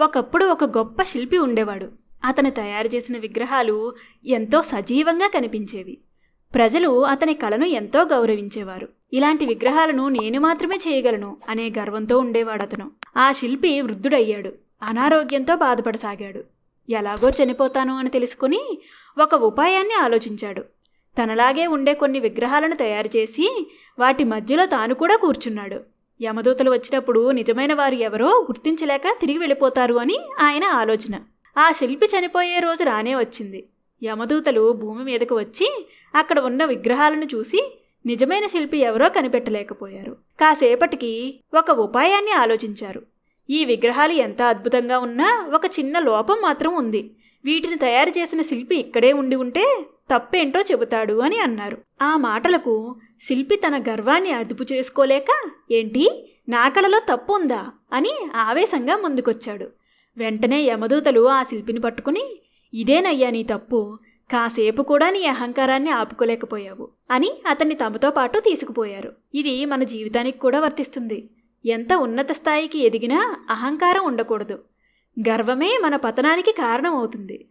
ఒకప్పుడు ఒక గొప్ప శిల్పి ఉండేవాడు. అతను తయారు చేసిన విగ్రహాలు ఎంతో సజీవంగా కనిపించేవి. ప్రజలు అతని కళను ఎంతో గౌరవించేవారు. ఇలాంటి విగ్రహాలను నేను మాత్రమే చేయగలను అనే గర్వంతో ఉండేవాడు అతను ఆ శిల్పి వృద్ధుడయ్యాడు. అనారోగ్యంతో బాధపడసాగాడు. ఎలాగో చనిపోతాను అని తెలుసుకుని ఒక ఉపాయాన్ని ఆలోచించాడు. తనలాగే ఉండే కొన్ని విగ్రహాలను తయారు చేసి వాటి మధ్యలో తాను కూడా కూర్చున్నాడు. యమదూతలు వచ్చినప్పుడు నిజమైన వారు ఎవరో గుర్తించలేక తిరిగి వెళ్ళిపోతారు అని ఆయన ఆలోచన. ఆ శిల్పి చనిపోయే రోజు రానే వచ్చింది. యమదూతలు భూమి మీదకు వచ్చి అక్కడ ఉన్న విగ్రహాలను చూసి నిజమైన శిల్పి ఎవరో కనిపెట్టలేకపోయారు. కాసేపటికి ఒక ఉపాయాన్ని ఆలోచించారు. ఈ విగ్రహాలు ఎంత అద్భుతంగా ఉన్నా ఒక చిన్న లోపం మాత్రం ఉంది. వీటిని తయారు చేసిన శిల్పి ఇక్కడే ఉండి ఉంటే తప్పేంటో చెబుతాడు అని అన్నారు. ఆ మాటలకు శిల్పి తన గర్వాన్ని అదుపు చేసుకోలేక ఏంటి నా కళలో తప్పు ఉందా అని ఆవేశంగా ముందుకొచ్చాడు. వెంటనే యమదూతలు ఆ శిల్పిని పట్టుకుని ఇదేనయ్యా నీ తప్పు కాసేపు కూడా నీ అహంకారాన్ని ఆపుకోలేకపోయావు అని అతన్ని తమతో పాటు తీసుకుపోయారు. ఇది మన జీవితానికి కూడా వర్తిస్తుంది. ఎంత ఉన్నత స్థాయికి ఎదిగినా అహంకారం ఉండకూడదు. గర్వమే మన పతనానికి కారణమవుతుంది.